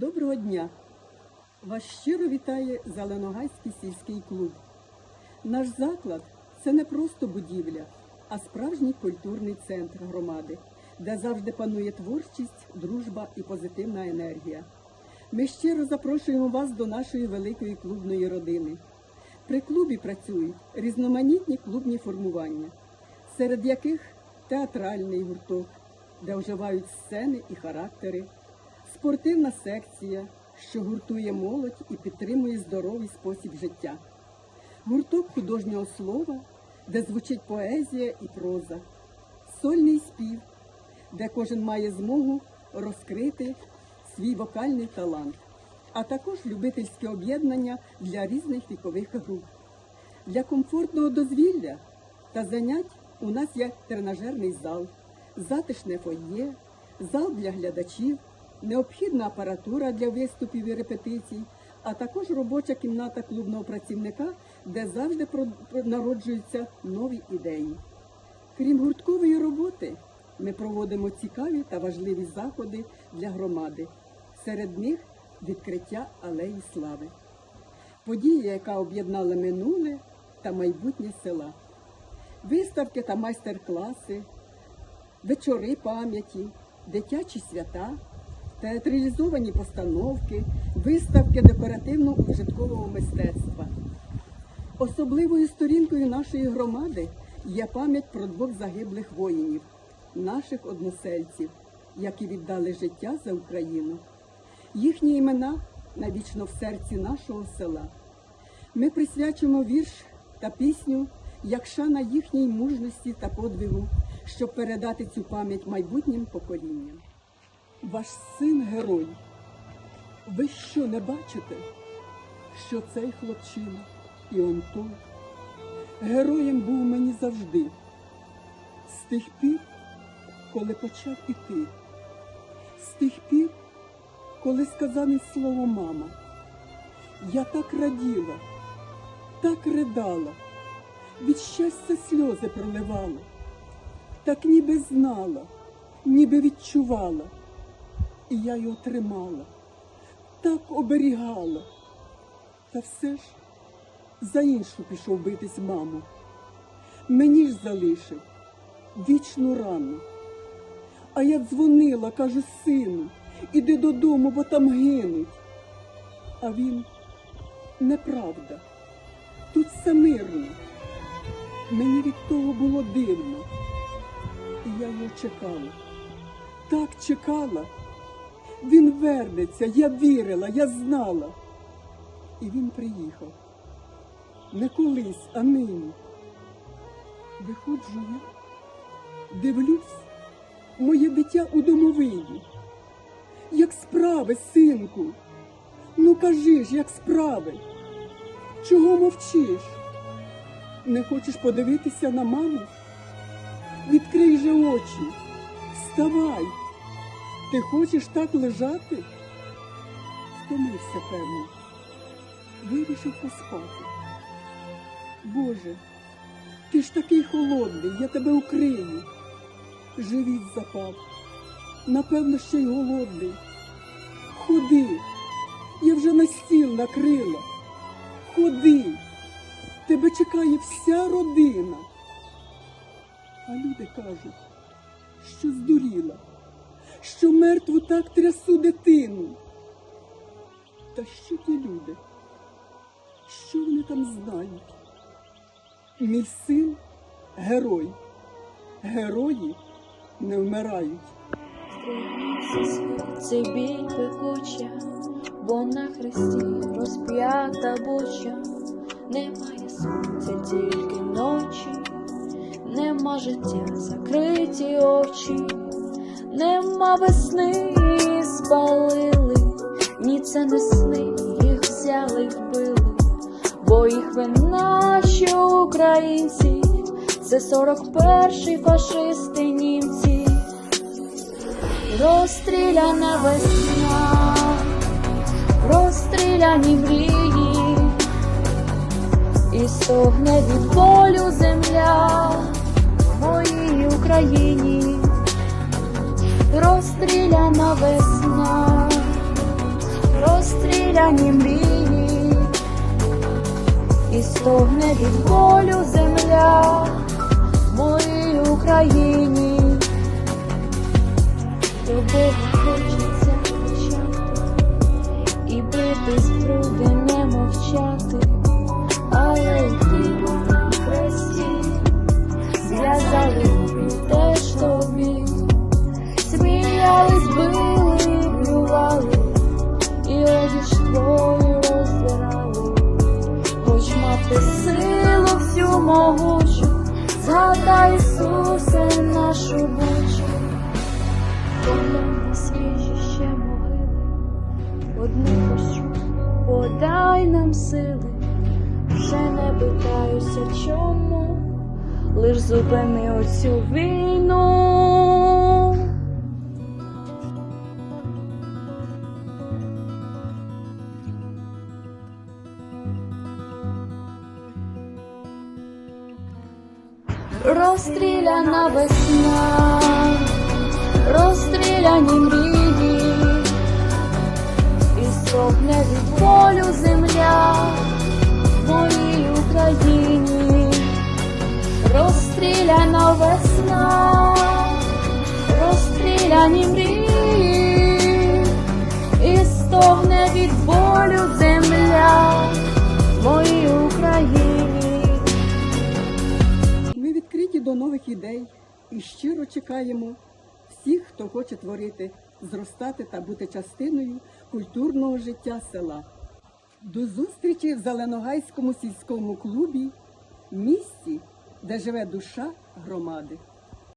Доброго дня! Вас щиро вітає Зеленогайський сільський клуб. Наш заклад це не просто будівля, а справжній культурний центр громади, де завжди панує творчість, дружба і позитивна енергія. Ми щиро запрошуємо вас до нашої великої клубної родини. При клубі працюють різноманітні клубні формування, серед яких театральний гурток, де оживають сцени і характери, спортивна секція, що гуртує молодь і підтримує здоровий спосіб життя, гурток художнього слова, де звучить поезія і проза, сольний спів, де кожен має змогу розкрити свій вокальний талант, а також любительське об'єднання для різних вікових груп. Для комфортного дозвілля та занять у нас є тренажерний зал, затишне фойє, зал для глядачів, необхідна апаратура для виступів і репетицій, а також робоча кімната клубного працівника, де завжди народжуються нові ідеї. Крім гурткової роботи, ми проводимо цікаві та важливі заходи для громади. Серед них відкриття алеї слави. Подія, яка об'єднала минуле та майбутнє села. Виставки та майстер-класи, вечори пам'яті, дитячі свята, театралізовані постановки, виставки декоративно-ужиткового мистецтва. Особливою сторінкою нашої громади є пам'ять про двох загиблих воїнів, наших односельців, які віддали життя за Україну. Їхні імена навічно в серці нашого села. Ми присвячуємо вірш та пісню як шана їхній мужності та подвигу, щоб передати цю пам'ять майбутнім поколінням. Ваш син герой. Ви що не бачите, що цей хлопчина і он героєм був мені завжди, з тих пір, коли почав іти, з тих пір, коли сказав він слово мама. Я так раділа, так ридала, від щастя сльози проливала, так ніби знала, ніби відчувала, і я його тримала, так оберігала. Та все ж за іншу пішов битись маму. Мені ж залишив вічну рану. А я дзвонила, кажу, сину, іди додому, бо там гинуть. А він неправда. Тут все мирно. Мені від того було дивно. І я його чекала. Так чекала. Він вернеться, я вірила, я знала. І він приїхав. Не колись, а нині. Виходжу я, дивлюсь, моє дитя у домовині. Як справи, синку? Ну кажи ж, як справи? Чого мовчиш? Не хочеш подивитися на маму? Відкрий же очі, вставай. Ти хочеш так лежати? Втомився, певно. Вирішив поспати. Боже, ти ж такий холодний, я тебе укрию. Живіт запав, напевно, ще й голодний. Ходи, я вже на стіл накрила. Ходи, тебе чекає вся родина. А люди кажуть, що здуріла, що мертву так трясу дитину. Та що ті люди? Що вони там знають? Мій син герой. Герої не вмирають. Цей біль пекуча, бо на хресті розп'ята буча, немає сонця, тільки ночі, нема життя, закриті очі, нема весни, спалили, ні це не сни, їх взяли, вбили, бо їх ви наші українці, це 41-й фашисти німці. Розстріляна весна, розстріляні мрії, і стогне від болю земля в моїй Україні, розстріляна весна, розстріляні мрії, і стогне від болю земля в моїй Україні. До згадай Ісусе нашу бучу. подай свіжі ще могили, одну пощу, подай нам сили, вже не питаюся чому, лиш зупини оцю війну. Розстріляна весна, розстріляні мрії, і сохне від болю земля в моїй Україні, розстріляна весна, розстріляні мрії, і стогне від болю земля в моїй Україні. До нових ідей і щиро чекаємо всіх, хто хоче творити, зростати та бути частиною культурного життя села. До зустрічі в Зеленогайському сільському клубі, місці, де живе душа громади.